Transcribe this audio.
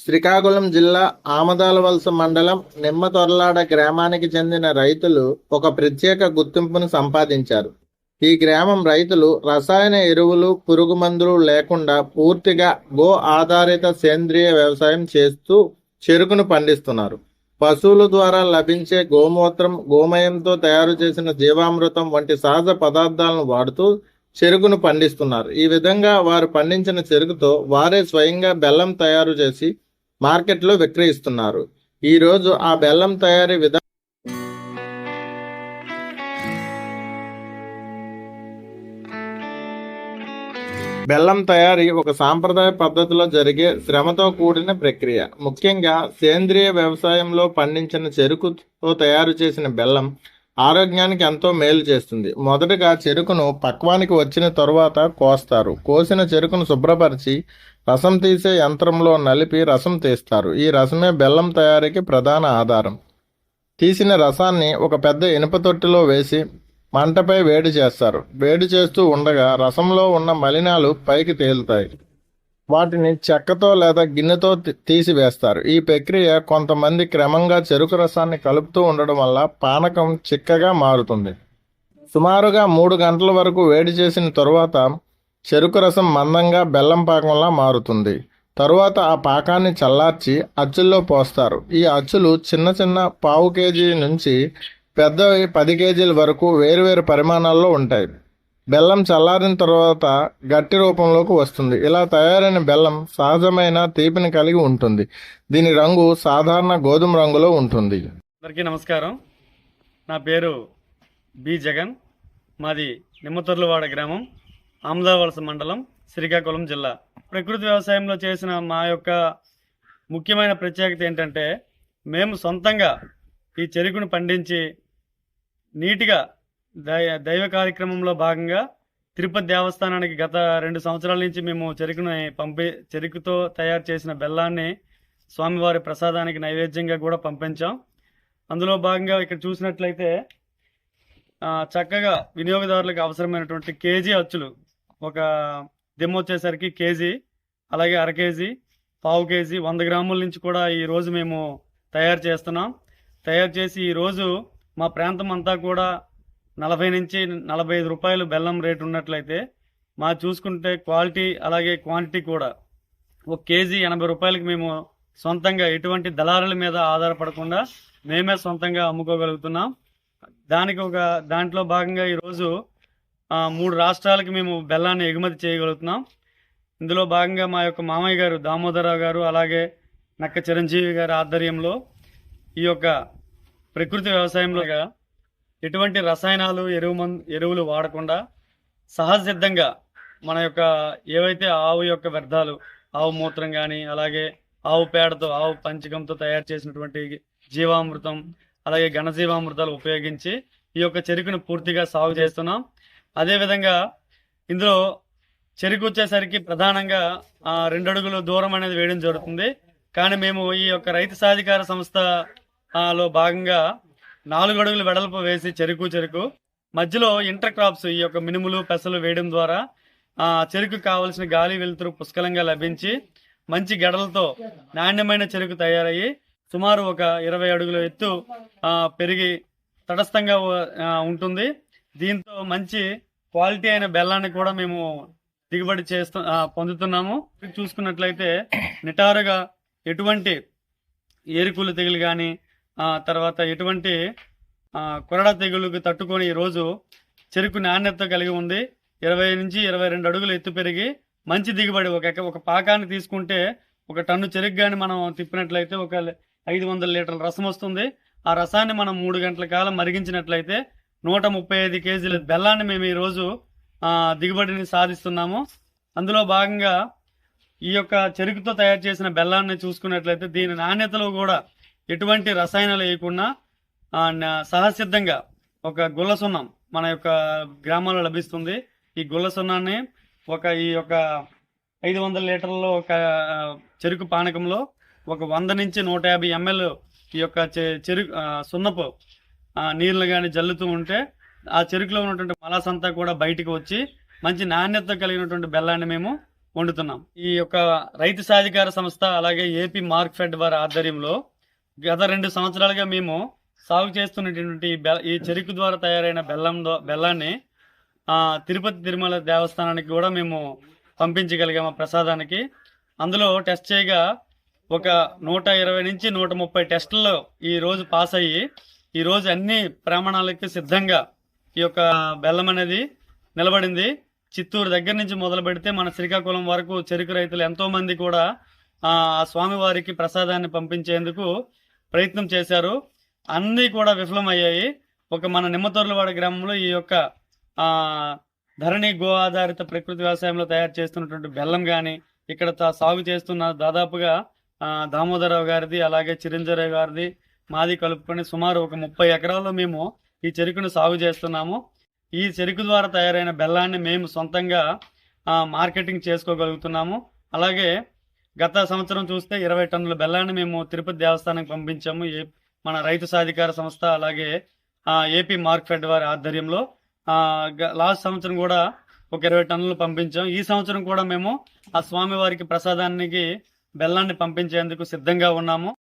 శ్రీకాకుళం జిల్లా ఆమదాలవలస మండలం నిమ్మతొరలాడ గ్రామానికి చెందిన రైతులు ఒక ప్రత్యేక గుర్తింపును సంపాదించారు. ఈ గ్రామం రైతులు రసాయన ఎరువులు పురుగు మందులు లేకుండా పూర్తిగా గో ఆధారిత సేంద్రియ వ్యవసాయం చేస్తూ చెరుకును పండిస్తున్నారు. పశువుల ద్వారా లభించే గోమూత్రం గోమయంతో తయారు చేసిన జీవామృతం వంటి సహజ పదార్థాలను వాడుతూ చెరుకును పండిస్తున్నారు. ఈ విధంగా వారు పండించిన చెరుకుతో వారే స్వయంగా బెల్లం తయారు చేసి మార్కెట్లో విక్రయిస్తున్నారు. ఈ రోజు ఆ బెల్లం తయారీ విధానం బెల్లం తయారీ ఒక సాంప్రదాయ పద్ధతిలో జరిగే శ్రమతో కూడిన ప్రక్రియ. ముఖ్యంగా సేంద్రియ వ్యవసాయంలో పండించిన చెరుకుతో తయారు చేసిన బెల్లం ఆరోగ్యానికి ఎంతో మేలు చేస్తుంది. మొదటగా చెరుకును పక్వానికి వచ్చిన తరువాత కోస్తారు. కోసిన చెరుకును శుభ్రపరిచి రసం తీసే యంత్రంలో నలిపి రసం తీస్తారు. ఈ రసమే బెల్లం తయారీకి ప్రధాన ఆధారం. తీసిన రసాన్ని ఒక పెద్ద ఇనుప తొట్టిలో వేసి మంటపై వేడి చేస్తారు. వేడి చేస్తూ ఉండగా రసంలో ఉన్న మలినాలు పైకి తేలుతాయి. వాటిని చెక్కతో లేదా గిన్నెతో తీసివేస్తారు. ఈ ప్రక్రియ కొంతమంది క్రమంగా చెరుకు రసాన్ని కలుపుతూ ఉండడం వల్ల పానకం చిక్కగా మారుతుంది. సుమారుగా మూడు గంటల వరకు వేడి చేసిన తరువాత చెరుకు రసం మందంగా బెల్లం పాకంలా మారుతుంది. తరువాత ఆ పాకాన్ని చల్లార్చి అచ్చుల్లో పోస్తారు. ఈ అచ్చులు చిన్న చిన్న పావు కేజీ నుంచి పెద్దవి పది కేజీల వరకు వేరువేరు పరిమాణాల్లో ఉంటాయి. బెల్లం చల్లారిన తర్వాత గట్టి రూపంలోకి వస్తుంది. ఇలా తయారైన బెల్లం సహజమైన తీపిని కలిగి ఉంటుంది. దీని రంగు సాధారణ గోధుమ రంగులో ఉంటుంది. అందరికీ నమస్కారం. నా పేరు బి జగన్. మాది నిమ్మతుర్లవాడ గ్రామం ఆమదావలస మండలం శ్రీకాకుళం జిల్లా. ప్రకృతి వ్యవసాయంలో చేసిన మా యొక్క ముఖ్యమైన ప్రత్యేకత ఏంటంటే మేము సొంతంగా ఈ చెరుకును పండించి నీట్గా దై దైవ కార్యక్రమంలో భాగంగా తిరుపతి దేవస్థానానికి గత రెండు సంవత్సరాల నుంచి మేము చెరుకుని పంపి చెరుకుతో తయారు చేసిన బెల్లాన్ని స్వామివారి ప్రసాదానికి నైవేద్యంగా కూడా పంపించాం. అందులో భాగంగా ఇక్కడ చూసినట్లయితే చక్కగా వినియోగదారులకు అవసరమైనటువంటి కేజీ అచ్చులు ఒక దిమ్మ వచ్చేసరికి కేజీ అలాగే అర కేజీ పావు కేజీ వంద గ్రాముల నుంచి కూడా ఈ రోజు మేము తయారు చేస్తున్నాం. తయారు చేసి ఈ రోజు మా ప్రాంతం అంతా కూడా నలభై నుంచి నలభై ఐదు రూపాయలు బెల్లం రేటు ఉన్నట్లయితే మా చూసుకుంటే క్వాలిటీ అలాగే క్వాంటిటీ కూడా ఒక కేజీ ఎనభై రూపాయలకి మేము సొంతంగా ఎటువంటి దళారుల మీద ఆధారపడకుండా మేమే సొంతంగా అమ్ముకోగలుగుతున్నాం. దానికి ఒక దాంట్లో భాగంగా ఈరోజు మూడు రాష్ట్రాలకి మేము బెల్లాన్ని ఎగుమతి చేయగలుగుతున్నాం. ఇందులో భాగంగా మా యొక్క మామయ్య గారు దామోదరరావు గారు అలాగే నక్క చిరంజీవి గారి ఆధ్వర్యంలో ఈ యొక్క ప్రకృతి వ్యవసాయంలో ఎటువంటి రసాయనాలు ఎరువు మం ఎరువులు వాడకుండా సహజ సిద్ధంగా మన యొక్క ఏవైతే ఆవు యొక్క వ్యర్థాలు ఆవు మూత్రం కానీ అలాగే ఆవు పేడతో ఆవు పంచకంతో తయారు చేసినటువంటి జీవామృతం అలాగే ఘనజీవామృతాలు ఉపయోగించి ఈ యొక్క చెరుకును పూర్తిగా సాగు చేస్తున్నాం. అదేవిధంగా ఇందులో చెరుకు వచ్చేసరికి ప్రధానంగా రెండు అడుగులు దూరం అనేది వేయడం జరుగుతుంది. కానీ మేము ఈ యొక్క రైతు సాధికార సంస్థ లో భాగంగా నాలుగు అడుగులు వెడల్పు వేసి చెరుకు చెరుకు. మధ్యలో ఇంటర్ క్రాప్స్ ఈ యొక్క మినుములు పెసలు వేయడం ద్వారా ఆ చెరుకు కావలసిన గాలి వెలుతురు పుష్కలంగా లభించి మంచి గడలతో నాణ్యమైన చెరుకు తయారయ్యి సుమారు ఒక ఇరవై అడుగుల ఎత్తు పెరిగి తటస్థంగా ఉంటుంది. దీంతో మంచి క్వాలిటీ అయిన బెల్లాన్ని కూడా మేము దిగుబడి చేస్తూ పొందుతున్నాము. చూసుకున్నట్లయితే నిటారుగా ఎటువంటి ఏరుకులు తెగులు కానీ తర్వాత ఎటువంటి కొరడ తెగులుకు తట్టుకొని ఈరోజు చెరుకు నాణ్యత కలిగి ఉంది. ఇరవై నుంచి ఇరవై రెండు అడుగులు ఎత్తు పెరిగి మంచి దిగుబడి ఒక ఒక పాకాన్ని తీసుకుంటే ఒక టన్ను చెరుకు కానీ మనం తిప్పినట్లయితే ఒక ఐదు వందల లీటర్ల రసం వస్తుంది. ఆ రసాన్ని మనం మూడు గంటల కాలం మరిగించినట్లయితే నూట ముప్పై ఐదు కేజీల బెల్లాన్ని మేము ఈరోజు దిగుబడిని సాధిస్తున్నాము. అందులో భాగంగా ఈ యొక్క చెరుకుతో తయారు చేసిన బెల్లాన్ని చూసుకున్నట్లయితే దీని నాణ్యతలో కూడా ఎటువంటి రసాయనాలు వేయకుండా సహసిద్ధంగా ఒక గుల్ల సున్నం మన యొక్క గ్రామాల్లో లభిస్తుంది. ఈ గుల్ల సున్నాన్ని ఒక ఈ యొక్క ఐదు వందల లీటర్లలో ఒక చెరుకు పానకంలో ఒక వంద నుంచి నూట యాభై ఎంఎల్ ఈ యొక్క చె- చెరుకు సున్నపు నీళ్ళు కానీ జల్లుతూ ఉంటే ఆ చెరుకులో ఉన్నటువంటి మలాస్ అంతా కూడా బయటికి వచ్చి మంచి నాణ్యత కలిగినటువంటి బెల్లాన్ని మేము వండుతున్నాం. ఈ యొక్క రైతు సాధికార సంస్థ అలాగే ఏపీ మార్క్ ఫెడ్ వారి ఆధ్వర్యంలో గత రెండు సంవత్సరాలుగా మేము సాగు చేస్తున్నటువంటి ఈ బె- ఈ చెరుకు ద్వారా తయారైన బెల్లం దో- బెల్లాన్ని తిరుపతి తిరుమల దేవస్థానానికి కూడా మేము పంపించగలిగాము ఆ ప్రసాదానికి. అందులో టెస్ట్ చేయగా ఒక నూట ఇరవై నుంచి నూట ముప్పై టెస్టుల్లో ఈరోజు పాస్ అయ్యి ఈరోజు అన్ని ప్రమాణాలకి సిద్ధంగా ఈ యొక్క బెల్లం అనేది నిలబడింది. చిత్తూరు దగ్గర నుంచి మొదలు పెడితే మన శ్రీకాకుళం వరకు చెరుకు రైతులు ఎంతోమంది కూడా ఆ స్వామివారికి ప్రసాదాన్ని పంపించేందుకు ప్రయత్నం చేశారు. అన్నీ కూడా విఫలమయ్యాయి. ఒక మన నిమ్మతోర్లవాడ గ్రామంలో ఈ యొక్క ధరణి గో ఆధారిత ప్రకృతి వ్యవసాయంలో తయారు చేస్తున్నటువంటి బెల్లం కానీ ఇక్కడ తా- సాగు చేస్తున్న దాదాపుగా దామోదరరావు గారిది అలాగే చిరంజీరావు గారిది మాది కలుపుకొని సుమారు ఒక ముప్పై ఎకరాల్లో మేము ఈ చెరుకును సాగు చేస్తున్నాము. ఈ చెరుకు ద్వారా తయారైన బెల్లాన్ని మేము సొంతంగా మార్కెటింగ్ చేసుకోగలుగుతున్నాము. అలాగే గత సంవత్సరం చూస్తే ఇరవై టన్నుల బెల్లాన్ని మేము తిరుపతి దేవస్థానానికి పంపించాము. ఏ మన రైతు సాధికార సంస్థ అలాగే ఆ, ఏపీ మార్క్ ఫెడ్ వారి ఆధ్వర్యంలో ఆ, గ- లాస్ట్ సంవత్సరం కూడా ఒక ఇరవై టన్నులు పంపించాం. ఈ సంవత్సరం కూడా మేము ఆ స్వామివారికి ప్రసాదానికి బెల్లాన్ని పంపించేందుకు సిద్ధంగా ఉన్నాము.